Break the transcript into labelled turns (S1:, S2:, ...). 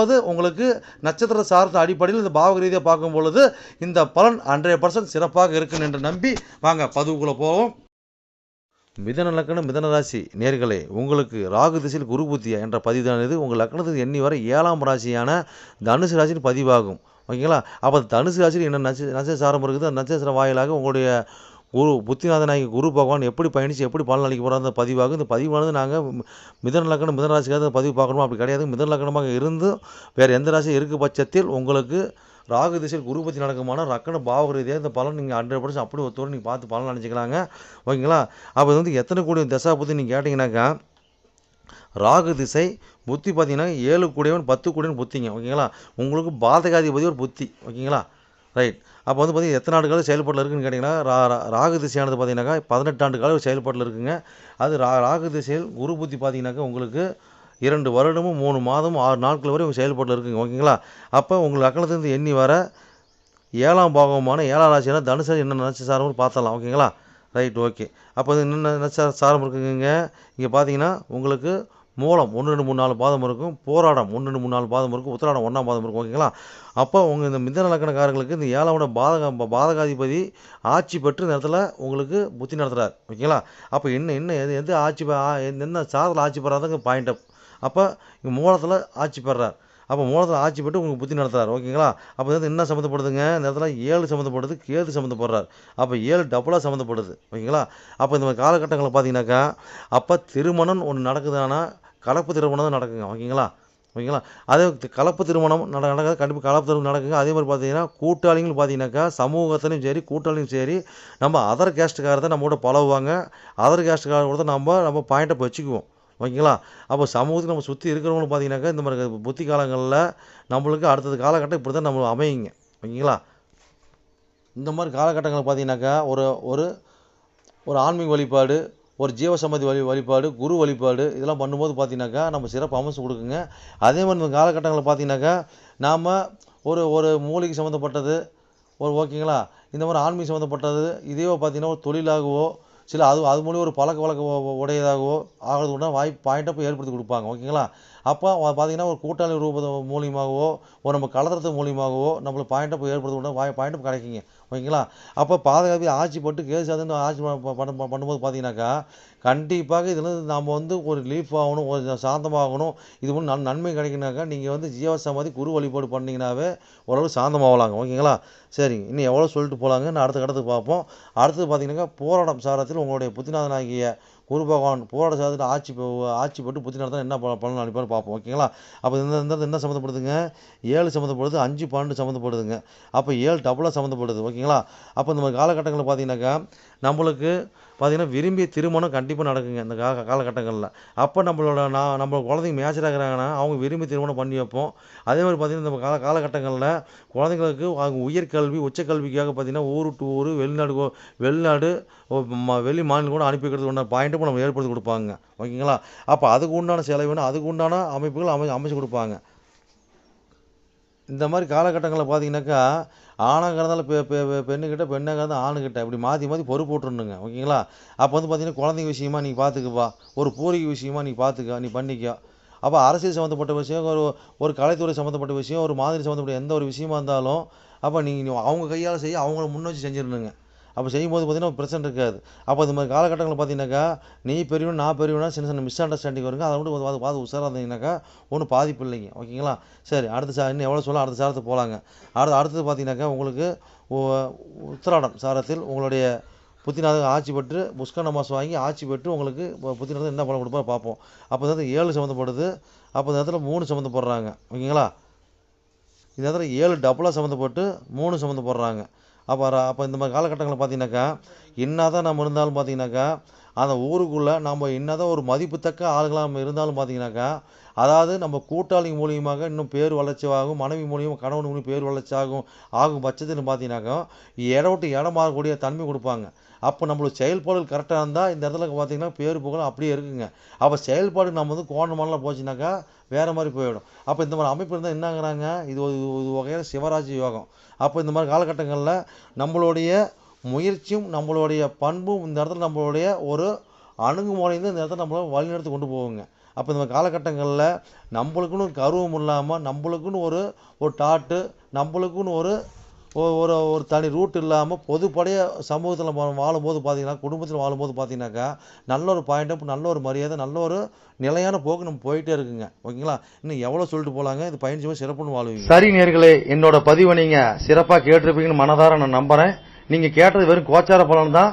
S1: ரெண்டாவது உங்களுக்கு நட்சத்திர சார்ந்த அடிப்படையில் இந்த பாவக ரீதியாக பார்க்கும் பொழுது இந்த பலன் ஹண்ட்ரட் பர்சன்ட் சிறப்பாக இருக்கும் என்று நம்பி வாங்க பதிவுக்குள்ளே போவோம். மிதன லக்கணம் மிதன ராசி நேர்களே உங்களுக்கு ராகு திசையில் குரு புத்தியா என்ற பதிவானது உங்கள் லக்கணத்துக்கு எண்ணி வர ஏழாம் ராசியான தனுசு ராசியில் பதிவாகும். ஓகேங்களா? அப்போ தனுசு ராசியில் என்ன நட்ச நட்சசாரம் இருக்குது அந்த நட்சத்திர வாயிலாக உங்களுடைய குரு புத்திநாதனாகி குரு பகவான் எப்படி பயணித்து எப்படி பலன் அளிக்க போகிறார் அந்த பதிவாகும் இந்த பதிவானது நாங்கள் மிதன லக்கணம் மிதன ராசிக்காக பதிவு பார்க்கணுமா? அப்படி கிடையாது. மிதன லக்கணமாக இருந்து வேறு எந்த ராசி இருக்க பட்சத்தில் உங்களுக்கு ராகு திசையில் குருபத்தி நடக்குமான ரக்கண பாவ ரீதியாக இந்த பலன் நீங்கள் ஹண்ட்ரட் பர்சன்ட் அப்படி ஒருத்தோடு நீங்கள் பார்த்து பலன் நினச்சிக்கலாங்க ஓகேங்களா? அப்போ இது வந்து எத்தனை கோடி தசா புத்தி நீங்கள் கேட்டிங்கனாக்கா ராகு திசை புத்தி பார்த்தீங்கன்னா ஏழு கூடியவன் பத்து கூடியவன் புத்திங்க. ஓகேங்களா? உங்களுக்கு பாதகாதிபதி ஒரு புத்தி. ஓகேங்களா? ரைட் அப்போ வந்து பார்த்தீங்கன்னா எத்தனை ஆண்டு செயல்பாட்டில் இருக்குன்னு கேட்டிங்கன்னா ரா ராகு திசையானது பார்த்தீங்கன்னாக்கா பதினெட்டு ஆண்டு காலம் செயல்பாட்டில் இருக்குங்க. அது ரா ராகு திசையில் குரு புத்தி பார்த்தீங்கன்னாக்கா உங்களுக்கு இரண்டு வருடமும் மூணு மாதமும் ஆறு நாட்கள் வரை செயல்பாட்டில் இருக்குங்க. ஓகேங்களா? அப்போ உங்கள் அக்கணத்துலேருந்து எண்ணி வர ஏழாம் பாகமான ஏழாம் ராசியான தனுசு என்ன நட்ச சாரம்னு பார்த்தலாம் ஓகேங்களா? ரைட் ஓகே அப்போ என்னென்ன நட்ச சாரம் இருக்குங்க? இங்கே பார்த்தீங்கன்னா உங்களுக்கு மூலம் ஒன்று ரெண்டு மூணு நாலு பாதம் இருக்கும் போராடம் ஒன்று ரெண்டு மூணு நாலு பாதம் இருக்கும் உத்திராடம் ஒன்றாம் பாதம் இருக்கும் ஓகேங்களா? அப்போ உங்கள் இந்த மிதன லக்கணக்காரர்களுக்கு இந்த ஏழாவோட பாதக பாதகாதிபதி ஆட்சி பெற்று இந்த இடத்துல உங்களுக்கு புத்தி நடத்துகிறார் ஓகேங்களா? அப்போ என்ன என்ன எது எந்த ஆட்சி என்ன சாதத்தில் ஆட்சி பெறாதங்க பாயிண்ட் அப் அப்போ இங்கே மூலத்தில் ஆட்சி பெறார். அப்போ மூலத்தில் ஆட்சி பெற்று உங்களுக்கு புத்தி நடத்துகிறார் ஓகேங்களா? அப்போ வந்து என்ன சம்மந்தப்படுதுங்க? இந்த இடத்துல ஏழு சம்மந்தப்படுது கேது சம்மந்தப்படுறார். அப்போ ஏழு டபுளாக சம்மந்தப்படுது ஓகேங்களா? அப்போ இந்த மாதிரி காலகட்டங்களில் பார்த்தீங்கன்னாக்கா அப்போ திருமணம் ஒன்று நடக்குதுன்னா கலப்பு திருமணம் தான் நடக்குங்க ஓகேங்களா? ஓகேங்களா? அதே கலப்பு திருமணம் நட நடக்காது கண்டிப்பாக கலப்பு திருமணம் நடக்குங்க. அதே மாதிரி பார்த்தீங்கன்னா கூட்டாளிகள் பார்த்தீங்கன்னாக்கா சமூகத்திலையும் சரி கூட்டாளியும் சரி நம்ம அதர் கேஸ்ட்டுக்காரத்தை நம்ம கூட பழகுவாங்க. அதர் கேஸ்ட்டுக்கார கூட நம்ம நம்ம பாயிண்ட்டை வச்சுக்குவோம். ஓகேங்களா? அப்போ சமூகத்துக்கு நம்ம சுற்றி இருக்கிறவங்களும் பார்த்தீங்கன்னாக்கா இந்த மாதிரி புத்தி காலங்களில் நம்மளுக்கு அடுத்தது காலகட்டம் இப்படி தான் நம்ம அமையுங்க. ஓகேங்களா? இந்த மாதிரி காலகட்டங்கள் பார்த்தீங்கன்னாக்கா ஒரு ஒரு ஒரு ஆன்மீக வழிபாடு ஒரு ஜீவசம்மதி வழி வழிபாடு குரு வழிபாடு இதெல்லாம் பண்ணும்போது பார்த்தீங்கன்னாக்கா நம்ம சிறப்பு அமைச்சு கொடுக்குங்க. அதே மாதிரி இந்த காலகட்டங்களில் பார்த்தீங்கன்னாக்கா நாம் ஒரு ஒரு மூலிகை சம்மந்தப்பட்டது ஒரு ஓகேங்களா? இந்த மாதிரி ஆன்மீக சம்மந்தப்பட்டது இதையோ பார்த்தீங்கன்னா ஒரு தொழிலாகவோ சில அது அது மூலியம் ஒரு பழக்க வழக்க உடையதாகவோ ஆகிறது உடனே வாய்ப்பு பாயிண்டப்போ ஏற்படுத்தி கொடுப்பாங்க ஓகேங்களா? அப்போ பார்த்தீங்கன்னா ஒரு கூட்டாளி ரூப மூலியமாகவோ ஒரு நம்ம கலத்துறது மூலியமாகவோ நம்மளுக்கு பாயிண்டப்போ ஏற்படுத்த உடனே வாய் பாயிண்டப் கிடைக்குங்க. ஓகேங்களா? அப்போ பாதுகாப்பு ஆட்சி போட்டு கேஸ் அது ஆட்சி பண்ண பண்ணும்போது பார்த்தீங்கன்னாக்கா கண்டிப்பாக இதில் நாம் வந்து ஒரு ரிலீஃப் ஆகணும் ஒரு சாந்தமாகணும். இது ஒன்று நன் நன்மை கிடைக்குனாக்கா நீங்கள் வந்து ஜீவசமாதி குரு வழிபாடு பண்ணிங்கனாவே ஓரளவு சாந்தமாகலாங்க ஓகேங்களா? சரிங்க இன்னும் எவ்வளோ சொல்லிட்டு போகலாங்க நான் அடுத்த கடத்துக்கு பார்ப்போம். அடுத்தது பார்த்தீங்கன்னாக்கா போராடம் சாரத்தில் உங்களுடைய புத்திநாதனாகிய குரு பகவான் போராட சாதத்தில் ஆட்சி ஆட்சி போட்டு புத்தி நடத்தினா என்ன பலன் அளிப்பார்னு பார்ப்போம் ஓகேங்களா? அப்போ இந்த இந்த என்ன சம்மந்தப்படுதுங்க. ஏழு சம்மந்தப்படுது அஞ்சு பன்னெண்டு சம்மந்தப்படுதுங்க. அப்போ ஏழு டபுளாக சம்மந்தப்படுது ஓகேங்களா? அப்போ இந்த மாதிரி காலகட்டங்களில் பார்த்தீங்கன்னாக்கா நம்மளுக்கு பார்த்திங்கன்னா விரும்பிய திருமணம் கண்டிப்பாக நடக்குங்க இந்த கா காலகட்டங்களில். அப்போ நம்மளோட நான் நம்ம குழந்தைங்க மேட்சர் ஆகிறாங்கன்னா அவங்க விரும்பி திருமணம் பண்ணி வைப்போம். அதே மாதிரி பார்த்தீங்கன்னா இந்த கால காலகட்டங்களில் குழந்தைங்களுக்கு அவங்க உயர்கல்வி உச்சக்கல்விக்காக பார்த்தீங்கன்னா ஊர் டு ஊர் வெளிநாடு வெளிநாடு வெளி மாநிலம் கூட அனுப்பி வைக்கிறதுக்கு உண்டான பாயிண்ட்டும் நம்ம ஏற்படுத்தி கொடுப்பாங்க. ஓகேங்களா? அப்போ அதுக்கு உண்டான செலவுன்னு அதுக்கு உண்டான அமைப்புகள் அமை அமைச்சு கொடுப்பாங்க. இந்த மாதிரி காலகட்டங்களில் பார்த்தீங்கன்னாக்கா ஆணாக இருந்தாலும் பெ பெ பெ- பெண்ணுக்கிட்ட பெண்ணாக இருந்தால் ஆணுக்கிட்ட இப்படி மாற்றி மாற்றி பொறுப்பு விட்ருணுங்க ஓகேங்களா? அப்போ வந்து பார்த்தீங்கன்னா குழந்தைங்க விஷயமா நீ பார்த்துக்கப்பா ஒரு பூரிகை விஷயமா நீ பார்த்துக்க நீ பண்ணிக்க. அப்போ அரசியல் சம்மந்தப்பட்ட விஷயம் ஒரு ஒரு கலைத்துறை சம்மந்தப்பட்ட விஷயம் ஒரு மாதிரி சம்மந்தப்பட்ட எந்த ஒரு விஷயமா இருந்தாலும் அப்போ நீங்கள் அவங்க கையால் செய்ய அவங்கள முன் வச்சு செஞ்சிடணுங்க. அப்போ செய்யும்போது பார்த்தீங்கன்னா பிரச்சனை இருக்காது. அப்போ இந்த மாதிரி காலகட்டங்களில் பார்த்தீங்கன்னாக்கா நீ பெரியவன் நான் பெரியவனா சின்ன சின்ன மிஸ் அண்டர்ஸ்டாண்டிங் வருங்க. அதை மட்டும் பார்த்து பார்த்து உஷாராக இருந்தீங்கன்னாக்கா ஒன்றும் பாதிப்பு இல்லைங்க. ஓகேங்களா? சரி அடுத்த சா இன்னும் எவ்வளோ சொல்ல அடுத்த சாரத்துக்கு போகலாங்க அடுத்து அடுத்தது பார்த்தீங்கன்னாக்கா உங்களுக்கு உத்தராடம் உத்திராடம் சாரத்தில் உங்களுடைய புத்திநாதன் ஆட்சி பெற்று புஷ்கரண மாதம் வாங்கி ஆட்சி பெற்று உங்களுக்கு புத்திநாதன் என்ன பலம் கொடுப்பா பார்ப்போம். அப்போ வந்து ஏழு சம்மந்தப்படுது. அப்போ இந்த இடத்துல மூணு சம்மந்தப்படுறாங்க. ஓகேங்களா? இந்த இடத்துல ஏழு டபுளாக சம்மந்தப்பட்டு மூணு சம்மந்தப்படுறாங்க. அப்போ அப்போ இந்த மாதிரி காலகட்டங்களில் பார்த்தீங்கன்னாக்கா என்ன தான் நம்ம இருந்தாலும் பார்த்தீங்கன்னாக்கா அந்த ஊருக்குள்ளே நம்ம என்னதான் ஒரு மதிப்புத்தக்க ஆளுங்களாக நம்ம இருந்தாலும் பார்த்தீங்கன்னாக்கா அதாவது நம்ம கூட்டாளி மூலியமாக இன்னும் பேர் வளர்ச்சி ஆகும் மனைவி மூலியமாக கணவன் மூலியம் பேர் வளர்ச்சி ஆகும் ஆகும் பட்சத்தில் பார்த்தீங்கன்னாக்கா இடம் விட்டு இடம் மாறக்கூடிய தன்மை கொடுப்பாங்க. அப்போ நம்மளோட செயல்பாடுகள் கரெக்டாக இருந்தால் இந்த இடத்துல பார்த்தீங்கன்னா பேர் புகழ் அப்படியே இருக்குங்க. அப்போ செயல்பாடு நம்ம வந்து கோணமானலாம் போச்சுனாக்கா வேறு மாதிரி போயிடும். அப்போ இந்த மாதிரி அமைப்பு இருந்தால் என்னங்கிறாங்க இது ஒரு இது வகையான சிவராஜ் யோகம். அப்போ இந்த மாதிரி காலகட்டங்களில் நம்மளுடைய முயற்சியும் நம்மளுடைய பண்பும் இந்த இடத்துல நம்மளுடைய ஒரு அணுகுமுறைந்து இந்த இடத்துல நம்மளை வழிநடத்தி கொண்டு போகுங்க. அப்போ இந்த காலகட்டங்களில் நம்மளுக்குன்னு ஒரு கருவம் இல்லாமல் நம்மளுக்குன்னு ஒரு ஒரு டாட்டு நம்மளுக்குன்னு ஒரு ஒரு ஒரு தனி ரூட் இல்லாமல் பொதுப்படையாக சமூகத்தில் வாழும்போது பார்த்தீங்கன்னா குடும்பத்தில் வாழும்போது பார்த்தீங்கன்னாக்கா நல்ல ஒரு பாயிண்ட் நல்ல ஒரு மரியாதை நல்ல ஒரு நிலையான போக்கு நம்ம போயிட்டே இருக்குங்க. ஓகேங்களா? இன்னும் எவ்வளோ சொல்லிட்டு போகலாங்க இது பயணிச்சுமே சிறப்புன்னு வாழுவீங்க. சரி நேர்களே என்னோட பதிவை நீங்கள் சிறப்பாக கேட்டிருப்பீங்கன்னு மனதார நான் நம்புகிறேன் நீங்கள் கேட்டது வெறும் கோச்சார பலன் தான்.